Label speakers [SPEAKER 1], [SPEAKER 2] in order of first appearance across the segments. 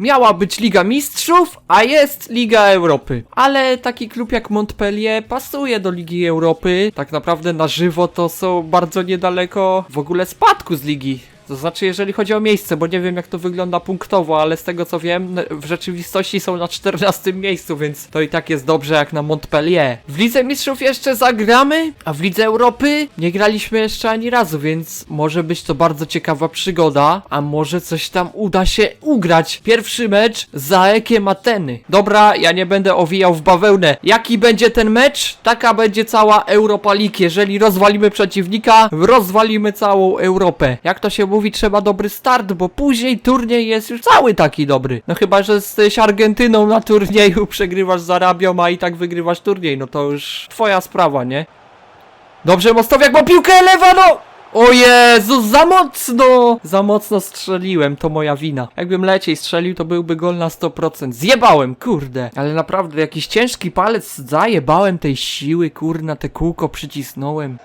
[SPEAKER 1] Miała być Liga Mistrzów, a jest Liga Europy. Ale taki klub jak Montpellier pasuje do Ligi Europy. Tak naprawdę na żywo to są bardzo niedaleko w ogóle spadku z ligi. To znaczy, jeżeli chodzi o miejsce, bo nie wiem jak to wygląda punktowo, ale z tego co wiem, w rzeczywistości są na 14 miejscu, więc to i tak jest dobrze jak na Montpellier. W Lidze Mistrzów jeszcze zagramy, a w Lidze Europy nie graliśmy jeszcze ani razu, więc może być to bardzo ciekawa przygoda, a może coś tam uda się ugrać. Pierwszy mecz za Ekiem Ateny. Dobra, ja nie będę owijał w bawełnę. Jaki będzie ten mecz? Taka będzie cała Europa League. Jeżeli rozwalimy przeciwnika, rozwalimy całą Europę. Jak to się mówi, trzeba dobry start, bo później turniej jest już cały taki dobry. No chyba, że jesteś Argentyną na turnieju, przegrywasz z Arabią, a i tak wygrywasz turniej. No to już twoja sprawa, nie? Dobrze, Mostowiak ma piłkę, lewa, no! O Jezus, za mocno! Za mocno strzeliłem, to moja wina. Jakbym leciej strzelił, to byłby gol na 100%. Zjebałem, kurde. Ale naprawdę, jakiś ciężki palec zajebałem tej siły, kurna, te kółko przycisnąłem.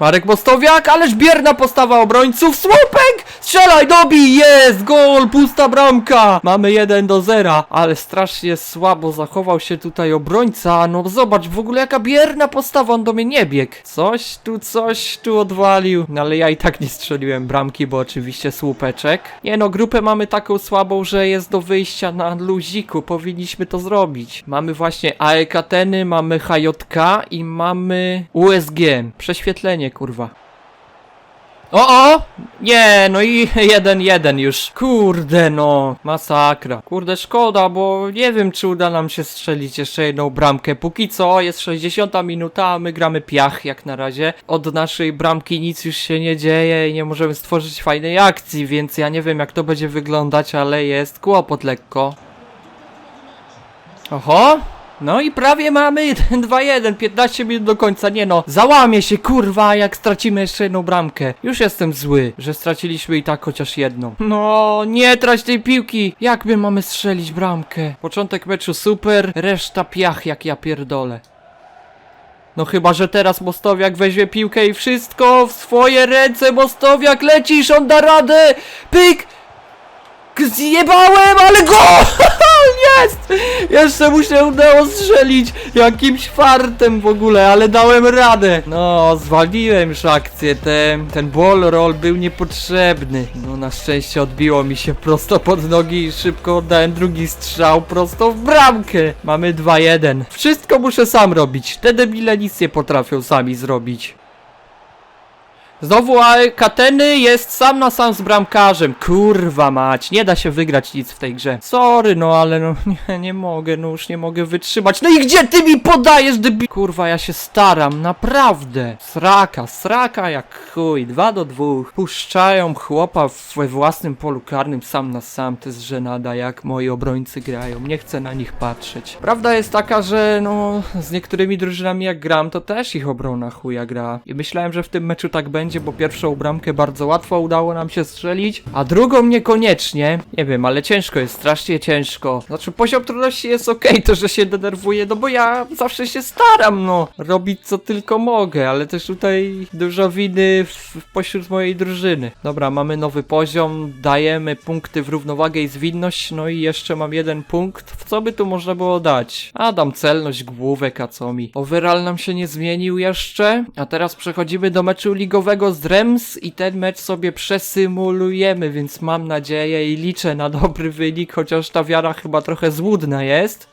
[SPEAKER 1] Marek Mostowiak, ależ bierna postawa obrońców, słupek! Strzelaj, dobij, jest, gol, pusta bramka! Mamy 1 do 0, ale strasznie słabo zachował się tutaj obrońca, no zobacz, w ogóle jaka bierna postawa, on do mnie nie biegł. Coś tu, coś tu odwalił, no ale ja i tak nie strzeliłem bramki, bo oczywiście słupeczek. Nie no, grupę mamy taką słabą, że jest do wyjścia na luziku, powinniśmy to zrobić. Mamy właśnie AEK Ateny, mamy HJK i mamy USG, prześwietlenie kurwa. O, o! Nie, no i jeden, jeden już. Kurde, no, masakra. Kurde, szkoda, bo nie wiem, czy uda nam się strzelić jeszcze jedną bramkę. Póki co jest 60 minuta, a my gramy piach jak na razie. Od naszej bramki nic już się nie dzieje i nie możemy stworzyć fajnej akcji, więc ja nie wiem, jak to będzie wyglądać, ale jest kłopot lekko. Oho! No i prawie mamy 2-1, 15 minut do końca, nie no, załamie się kurwa, jak stracimy jeszcze jedną bramkę. Już jestem zły, że straciliśmy i tak chociaż jedną. No, nie trać tej piłki, jak my mamy strzelić bramkę? Początek meczu super, reszta piach jak ja pierdolę. No chyba, że teraz Mostowiak weźmie piłkę i wszystko w swoje ręce, Mostowiak lecisz, on da radę, pyk! Zjebałem, ale go! Jest! Jeszcze mu się udało strzelić jakimś fartem w ogóle, ale dałem radę. No, zwaliłem już akcję, ten, ten ball roll był niepotrzebny. No, na szczęście odbiło mi się prosto pod nogi i szybko oddałem drugi strzał prosto w bramkę. Mamy 2-1. Wszystko muszę sam robić. Te debile nic nie potrafią sami zrobić. Znowu Kateny jest sam na sam z bramkarzem. Kurwa mać, nie da się wygrać nic w tej grze. Sorry, no ale no nie, nie mogę, no już nie mogę wytrzymać. No i gdzie ty mi podajesz, debi... Kurwa, ja się staram, naprawdę. Sraka, sraka jak chuj, dwa do dwóch. Puszczają chłopa we własnym polu karnym sam na sam. To jest żenada, jak moi obrońcy grają. Nie chcę na nich patrzeć. Prawda jest taka, że no z niektórymi drużynami jak gram, to też ich obrona chuja gra. I myślałem, że w tym meczu tak będzie, bo pierwszą bramkę bardzo łatwo udało nam się strzelić, a drugą niekoniecznie. Nie wiem, ale ciężko jest, strasznie ciężko. Znaczy poziom trudności jest okej, to że się denerwuję, no bo ja zawsze się staram, no, robić co tylko mogę, ale też tutaj dużo winy w pośród mojej drużyny. Dobra, mamy nowy poziom, dajemy punkty w równowagę i zwinność, no i jeszcze mam jeden punkt, w co by tu można było dać? A, dam celność, główek, a co mi? Overall nam się nie zmienił jeszcze, a teraz przechodzimy do meczu ligowego z Rems i ten mecz sobie przesymulujemy, więc mam nadzieję i liczę na dobry wynik, chociaż ta wiara chyba trochę złudna jest.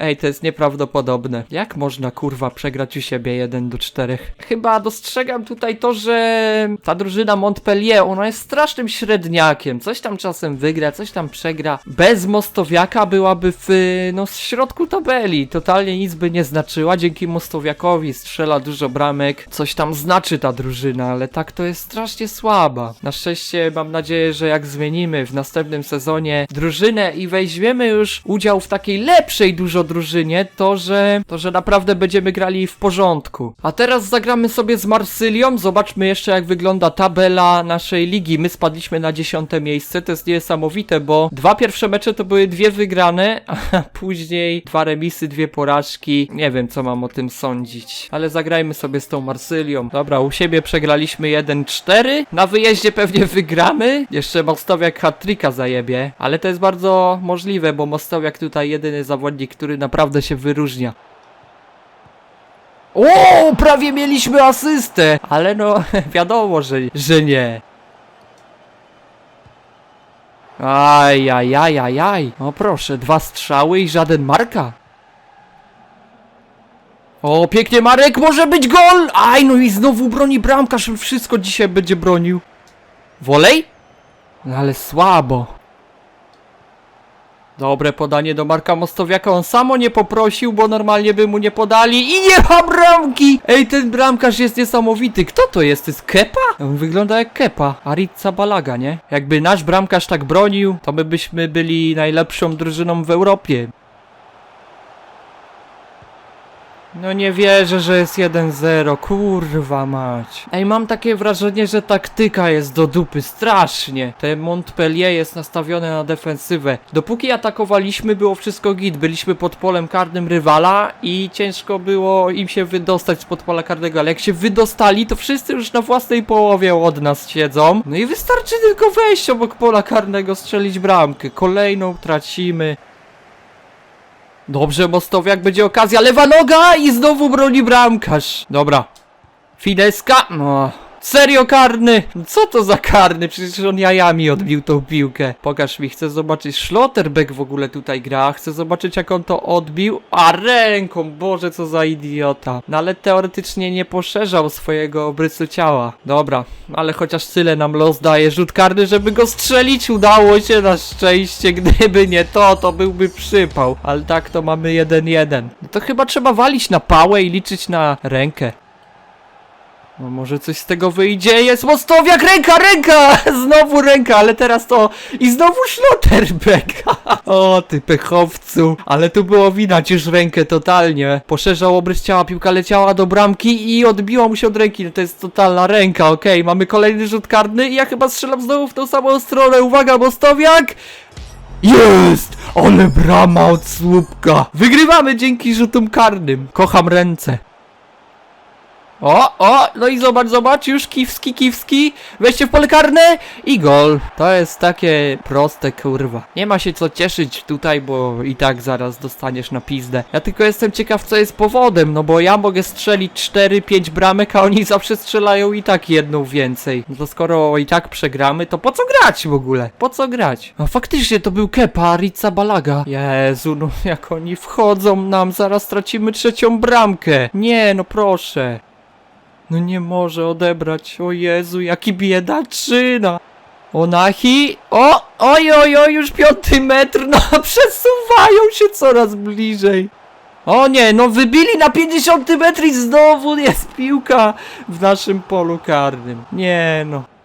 [SPEAKER 1] Ej, to jest nieprawdopodobne. Jak można kurwa przegrać u siebie 1 do 4? Chyba dostrzegam tutaj to, że ta drużyna Montpellier, ona jest strasznym średniakiem. Coś tam czasem wygra, coś tam przegra. Bez Mostowiaka byłaby w, no, w środku tabeli. Totalnie nic by nie znaczyła. Dzięki Mostowiakowi strzela dużo bramek. Coś tam znaczy ta drużyna, ale tak to jest strasznie słaba. Na szczęście mam nadzieję, że jak zmienimy w następnym sezonie drużynę i weźmiemy już udział w takiej lepszej dużo drużynie, to że, to że naprawdę będziemy grali w porządku. A teraz zagramy sobie z Marsylią, zobaczmy jeszcze jak wygląda tabela naszej ligi. My spadliśmy na dziesiąte miejsce, to jest niesamowite, bo dwa pierwsze mecze to były dwie wygrane, a później dwa remisy, dwie porażki. Nie wiem co mam o tym sądzić, ale zagrajmy sobie z tą Marsylią. Dobra, u siebie przegraliśmy 1-4, na wyjeździe pewnie wygramy. Jeszcze Mostowiak hat-tricka zajebie, ale to jest bardzo możliwe, bo Mostowiak tutaj jedyny zawodnik, który naprawdę się wyróżnia. O, prawie mieliśmy asystę, ale no wiadomo, że, że nie. Aj, aj, aj, aj, aj. O proszę, dwa strzały i żaden marka. O, pięknie Marek, może być gol! Aj, no i znowu broni bramkarz, wszystko dzisiaj będzie bronił. Wolej? No ale słabo. Dobre podanie do Marka Mostowiaka, on samo nie poprosił, bo normalnie by mu nie podali i nie ma bramki! Ej, ten bramkarz jest niesamowity, kto to jest? To jest Kepa? On wygląda jak Kepa, Aritza Balaga, nie? Jakby nasz bramkarz tak bronił, to my byśmy byli najlepszą drużyną w Europie. No nie wierzę, że jest 1-0, kurwa mać. Ej, mam takie wrażenie, że taktyka jest do dupy, strasznie. Te Montpellier jest nastawione na defensywę. Dopóki atakowaliśmy, było wszystko git. Byliśmy pod polem karnym rywala i ciężko było im się wydostać spod pola karnego, ale jak się wydostali, to wszyscy już na własnej połowie od nas siedzą. No i wystarczy tylko wejść obok pola karnego, strzelić bramkę. Kolejną tracimy. Dobrze, Mostowiak będzie okazja, lewa noga i znowu broni bramkarz. Dobra. Fideska, no. Serio karny! Co to za karny? Przecież on jajami odbił tą piłkę. Pokaż mi, chcę zobaczyć. Schlotterbeck w ogóle tutaj gra. Chcę zobaczyć jak on to odbił. A ręką, Boże, co za idiota. No ale teoretycznie nie poszerzał swojego obrysu ciała. Dobra, ale chociaż tyle nam los daje. Rzut karny, żeby go strzelić. Udało się na szczęście. Gdyby nie to, to byłby przypał. Ale tak to mamy 1-1. No to chyba trzeba walić na pałę i liczyć na rękę. No może coś z tego wyjdzie, jest Mostowiak, ręka, ręka! Znowu ręka, ale teraz to... I znowu Schlotterbeck! o, ty pechowcu! Ale tu było widać już rękę totalnie. Poszerzał obrys ciała, piłka leciała do bramki i odbiła mu się od ręki. No to jest totalna ręka, okej. Mamy kolejny rzut karny i ja chyba strzelam znowu w tą samą stronę. Uwaga, Mostowiak! Jest! Ale brama od słupka! Wygrywamy dzięki rzutom karnym. Kocham ręce. O, o, no i zobacz, zobacz, już kiwski, kiwski, wejście w pole karne i gol. To jest takie proste, kurwa. Nie ma się co cieszyć tutaj, bo i tak zaraz dostaniesz na pizdę. Ja tylko jestem ciekaw, co jest powodem, no bo ja mogę strzelić 4-5 bramek, a oni zawsze strzelają i tak jedną więcej. No to skoro i tak przegramy, to po co grać w ogóle? Po co grać? A faktycznie to był Kepa, Ritza Balaga. Jezu, no jak oni wchodzą nam, zaraz stracimy trzecią bramkę. Nie, no proszę. No nie może odebrać. O Jezu, jaki biedaczyna. Onahi. O, oj, oj, oj, już piąty metr. No, przesuwają się coraz bliżej. O nie, no wybili na 50 metr i znowu jest piłka w naszym polu karnym. Nie no.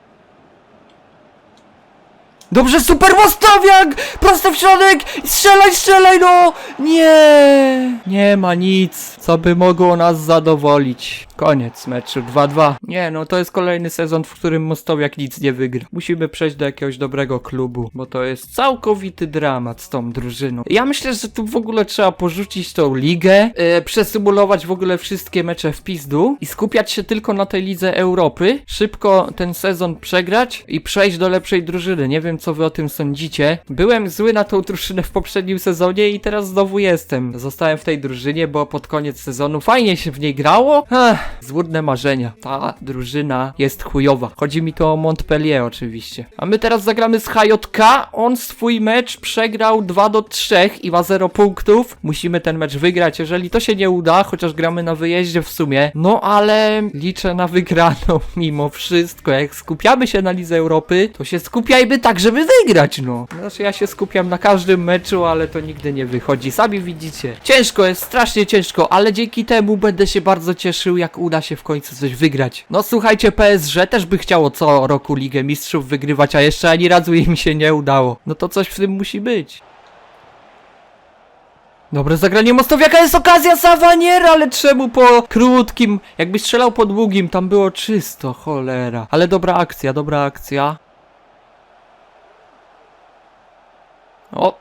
[SPEAKER 1] Dobrze, super mostowiak! Prosto w środek! Strzelaj, strzelaj, no! Nie! Nie ma nic, co by mogło nas zadowolić. Koniec meczu 2-2. Nie, no to jest kolejny sezon, w którym Mostowiak nic nie wygra. Musimy przejść do jakiegoś dobrego klubu, bo to jest całkowity dramat z tą drużyną. Ja myślę, że tu w ogóle trzeba porzucić tą ligę, yy, przesymulować w ogóle wszystkie mecze w pizdu i skupiać się tylko na tej lidze Europy. Szybko ten sezon przegrać i przejść do lepszej drużyny. Nie wiem, co wy o tym sądzicie. Byłem zły na tą drużynę w poprzednim sezonie i teraz znowu jestem. Zostałem w tej drużynie, bo pod koniec sezonu fajnie się w niej grało. Ech, złudne marzenia. Ta drużyna jest chujowa. Chodzi mi tu o Montpellier oczywiście. A my teraz zagramy z HJK. On swój mecz przegrał 2 do 3 i ma 0 punktów. Musimy ten mecz wygrać. Jeżeli to się nie uda, chociaż gramy na wyjeździe w sumie, no ale liczę na wygraną mimo wszystko. Jak skupiamy się na Lidze Europy, to się skupiajmy tak, żeby wygrać, no. Znaczy ja się skupiam na każdym meczu, ale to nigdy nie wychodzi. Sami widzicie. Ciężko jest, strasznie ciężko, ale dzięki temu będę się bardzo cieszył, jak uda się w końcu coś wygrać. No słuchajcie, PSG też by chciało co roku Ligę Mistrzów wygrywać, a jeszcze ani razu im się nie udało. No to coś w tym musi być. Dobre zagranie Mostowiaka, jest okazja Savaniera, ale czemu po krótkim, jakby strzelał po długim, tam było czysto, cholera. Ale dobra akcja, dobra akcja. O!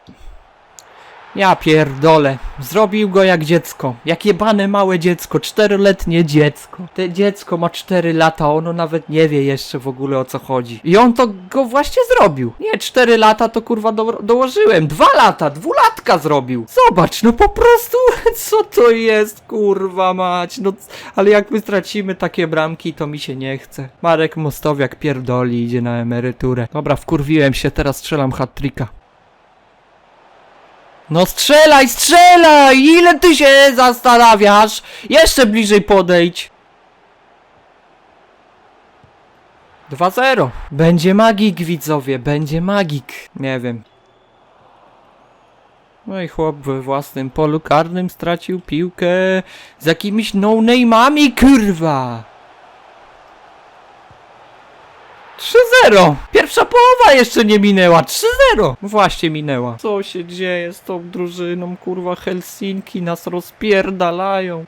[SPEAKER 1] Ja pierdolę. Zrobił go jak dziecko. Jak jebane małe dziecko. Czteroletnie dziecko. Te dziecko ma cztery lata, ono nawet nie wie jeszcze w ogóle o co chodzi. I on to go właśnie zrobił. Nie, cztery lata to kurwa do, dołożyłem. Dwa lata, dwulatka zrobił. Zobacz, no po prostu, co to jest, kurwa mać. No, ale jak my stracimy takie bramki, to mi się nie chce. Marek Mostowiak pierdoli, idzie na emeryturę. Dobra, wkurwiłem się, teraz strzelam hat-tricka. No strzelaj, strzelaj! Ile ty się zastanawiasz? Jeszcze bliżej podejdź. 2-0. Będzie magik, widzowie, będzie magik. Nie wiem. No i chłop we własnym polu karnym stracił piłkę z jakimiś no-name'ami, kurwa! 3-0! Pierwsza połowa jeszcze nie minęła! 3-0! Właśnie minęła. Co się dzieje z tą drużyną? Kurwa, Helsinki nas rozpierdalają.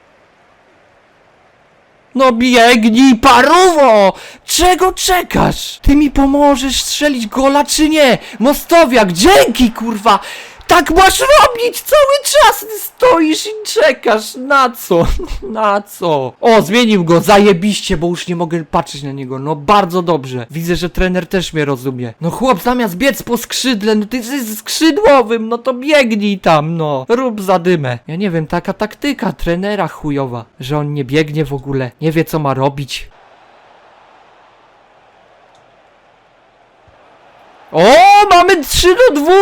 [SPEAKER 1] No biegnij, paruwo! Czego czekasz? Ty mi pomożesz strzelić gola czy nie? Mostowiak, dzięki kurwa! Tak masz robić cały czas! Ty stoisz i czekasz. Na co? Na co? O, zmienił go, zajebiście, bo już nie mogę patrzeć na niego. No bardzo dobrze. Widzę, że trener też mnie rozumie. No chłop, zamiast biec po skrzydle, no ty jesteś skrzydłowym, no to biegnij tam, no. Rób zadymę. Ja nie wiem, taka taktyka trenera chujowa, że on nie biegnie w ogóle, nie wie co ma robić. O, mamy 3 do 2!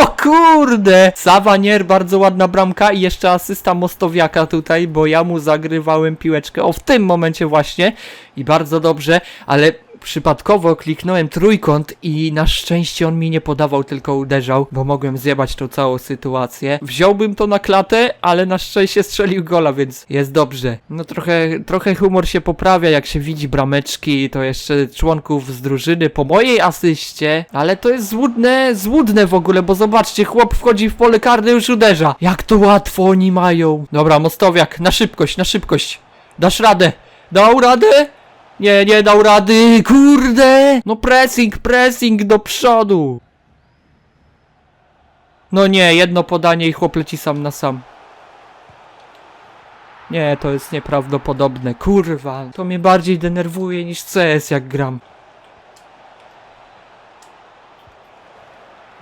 [SPEAKER 1] O kurde! Savanier, bardzo ładna bramka i jeszcze asysta Mostowiaka tutaj, bo ja mu zagrywałem piłeczkę. O, w tym momencie właśnie. I bardzo dobrze, ale przypadkowo kliknąłem trójkąt i na szczęście on mi nie podawał, tylko uderzał, bo mogłem zjebać tą całą sytuację. Wziąłbym to na klatę, ale na szczęście strzelił gola, więc jest dobrze. No trochę, trochę humor się poprawia, jak się widzi brameczki, to jeszcze członków z drużyny po mojej asyście, ale to jest złudne, złudne w ogóle, bo zobaczcie, chłop wchodzi w pole karne już uderza. Jak to łatwo oni mają. Dobra, Mostowiak, na szybkość, na szybkość. Dasz radę. Dał radę? Nie, nie dał rady, kurde! No pressing, pressing do przodu! No nie, jedno podanie i chłop leci sam na sam. Nie, to jest nieprawdopodobne, kurwa. To mnie bardziej denerwuje niż CS jak gram.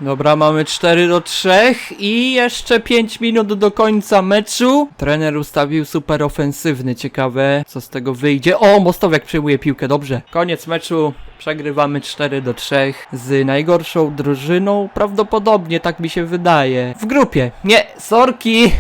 [SPEAKER 1] Dobra, mamy 4 do 3 i jeszcze 5 minut do końca meczu. Trener ustawił super ofensywny, ciekawe co z tego wyjdzie. O, Mostowiak przejmuje piłkę, dobrze. Koniec meczu, przegrywamy 4 do 3 z najgorszą drużyną, prawdopodobnie tak mi się wydaje. W grupie. Nie, sorki,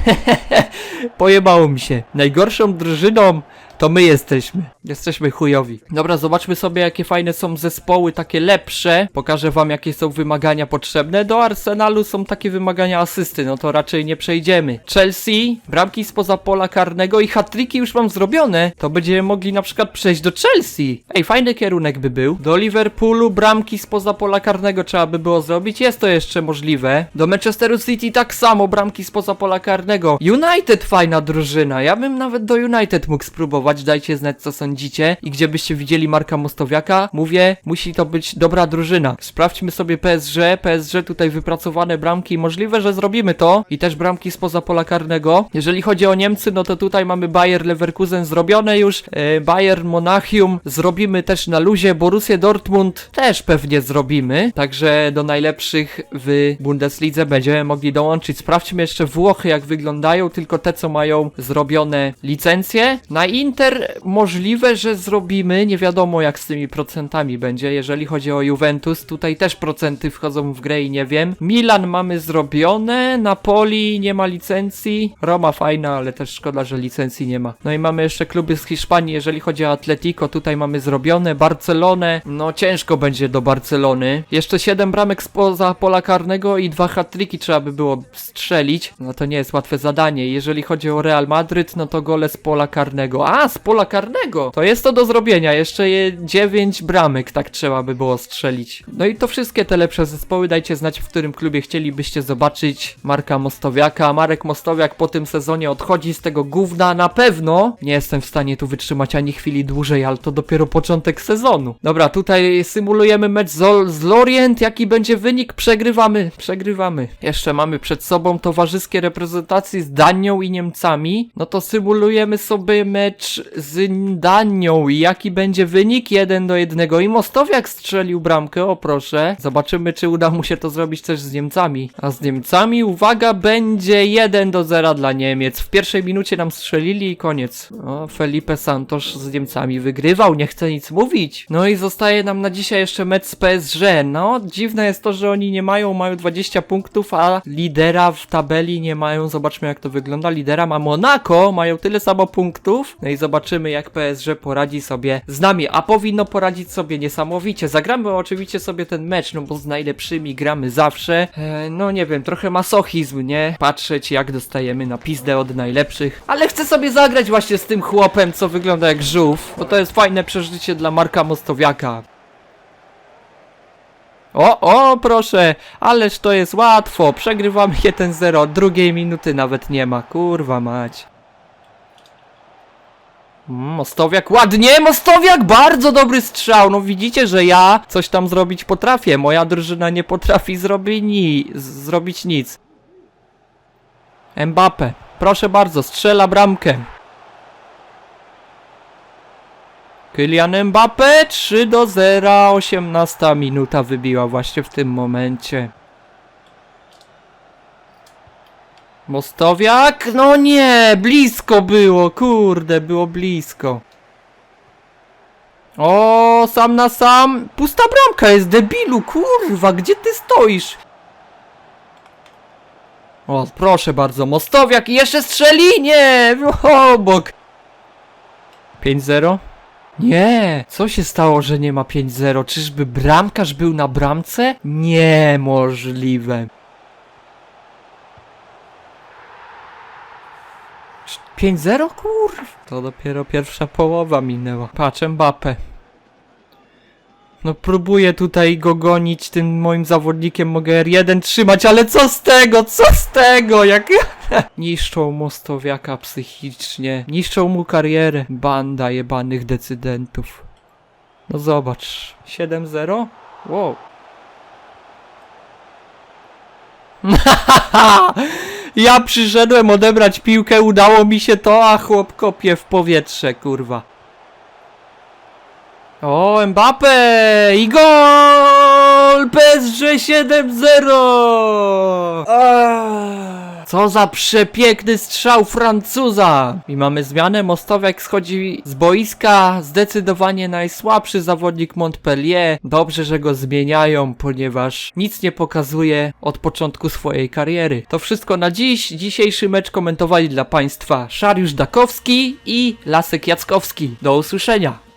[SPEAKER 1] pojebało mi się. Najgorszą drużyną to my jesteśmy. Jesteśmy chujowi. Dobra, zobaczmy sobie, jakie fajne są zespoły, takie lepsze. Pokażę wam, jakie są wymagania potrzebne. Do Arsenalu są takie wymagania asysty, no to raczej nie przejdziemy. Chelsea, bramki spoza pola karnego i hat-tricki już mam zrobione. To będziemy mogli na przykład przejść do Chelsea. Ej, fajny kierunek by był. Do Liverpoolu bramki spoza pola karnego trzeba by było zrobić. Jest to jeszcze możliwe. Do Manchesteru City tak samo, bramki spoza pola karnego. United fajna drużyna. Ja bym nawet do United mógł spróbować. Dajcie znać, co sądzicie. I gdzie byście widzieli Marka Mostowiaka, mówię, musi to być dobra drużyna. Sprawdźmy sobie PSG. PSG tutaj wypracowane bramki. Możliwe, że zrobimy to. I też bramki spoza pola karnego. Jeżeli chodzi o Niemcy, no to tutaj mamy Bayer Leverkusen zrobione już. E, Bayern Monachium zrobimy też na luzie. Borussia Dortmund też pewnie zrobimy. Także do najlepszych w Bundeslidze będziemy mogli dołączyć. Sprawdźmy jeszcze Włochy, jak wyglądają. Tylko te, co mają zrobione licencje. Na Inter możliwe, że zrobimy. Nie wiadomo, jak z tymi procentami będzie. Jeżeli chodzi o Juventus, tutaj też procenty wchodzą w grę i nie wiem. Milan mamy zrobione. Napoli nie ma licencji. Roma fajna, ale też szkoda, że licencji nie ma. No i mamy jeszcze kluby z Hiszpanii. Jeżeli chodzi o Atletico, tutaj mamy zrobione. Barcelonę. No ciężko będzie do Barcelony. Jeszcze 7 bramek spoza pola karnego i dwa hat-tricki trzeba by było strzelić. No to nie jest łatwe zadanie. Jeżeli chodzi o Real Madryt, no to gole z pola karnego. A, z pola karnego. To jest to do zrobienia, jeszcze je 9 bramek tak trzeba by było strzelić. No i to wszystkie te lepsze zespoły, dajcie znać w którym klubie chcielibyście zobaczyć Marka Mostowiaka. Marek Mostowiak po tym sezonie odchodzi z tego gówna na pewno. Nie jestem w stanie tu wytrzymać ani chwili dłużej, ale to dopiero początek sezonu. Dobra, tutaj symulujemy mecz z, z Lorient. Jaki będzie wynik? Przegrywamy, przegrywamy. Jeszcze mamy przed sobą towarzyskie reprezentacje z Danią i Niemcami. No to symulujemy sobie mecz z Danią jaki będzie wynik? 1 do 1. I Mostowiak strzelił bramkę, o proszę. Zobaczymy, czy uda mu się to zrobić też z Niemcami. A z Niemcami, uwaga, będzie 1 do 0 dla Niemiec. W pierwszej minucie nam strzelili i koniec. O, Felipe Santos z Niemcami wygrywał, nie chcę nic mówić. No i zostaje nam na dzisiaj jeszcze mecz z PSG. No, dziwne jest to, że oni nie mają, mają 20 punktów, a lidera w tabeli nie mają. Zobaczmy jak to wygląda. Lidera ma Monaco, mają tyle samo punktów. No i zobaczymy jak PSG poradzi sobie z nami, a powinno poradzić sobie niesamowicie. Zagramy oczywiście sobie ten mecz, no bo z najlepszymi gramy zawsze. E, no nie wiem, trochę masochizm, nie? Patrzeć jak dostajemy na pizdę od najlepszych. Ale chcę sobie zagrać właśnie z tym chłopem, co wygląda jak żółw, bo to jest fajne przeżycie dla Marka Mostowiaka. O, o, proszę, ależ to jest łatwo. Przegrywamy 1-0, drugiej minuty nawet nie ma, kurwa mać. Mm, Mostowiak, ładnie, Mostowiak, bardzo dobry strzał. No widzicie, że ja coś tam zrobić potrafię. Moja drużyna nie potrafi zrobić, ni zrobić nic. Mbappe, proszę bardzo, strzela bramkę. Kylian Mbappe 3 do 0, 18 minuta wybiła właśnie w tym momencie. Mostowiak? No nie, blisko było, kurde, było blisko. O, sam na sam. Pusta bramka jest, debilu, kurwa, gdzie ty stoisz? O, proszę bardzo, Mostowiak i jeszcze strzeli? Nie, obok. 5-0? Nie, co się stało, że nie ma 5-0? Czyżby bramkarz był na bramce? Niemożliwe. 5-0? Kurwa. To dopiero pierwsza połowa minęła. Patrz, Mbappe. No próbuję tutaj go gonić tym moim zawodnikiem, mogę R1 trzymać, ale co z tego, co z tego, jak... Niszczą Mostowiaka psychicznie, niszczą mu karierę. Banda jebanych decydentów. No zobacz, 7-0? Wow. ja przyszedłem odebrać piłkę, udało mi się to, a chłop kopie w powietrze, kurwa. O, Mbappe! I gol! PSG 7-0! Co za przepiękny strzał Francuza! I mamy zmianę, Mostowiak schodzi z boiska, zdecydowanie najsłabszy zawodnik Montpellier. Dobrze, że go zmieniają, ponieważ nic nie pokazuje od początku swojej kariery. To wszystko na dziś. Dzisiejszy mecz komentowali dla Państwa Szariusz Dakowski i Lasek Jackowski. Do usłyszenia!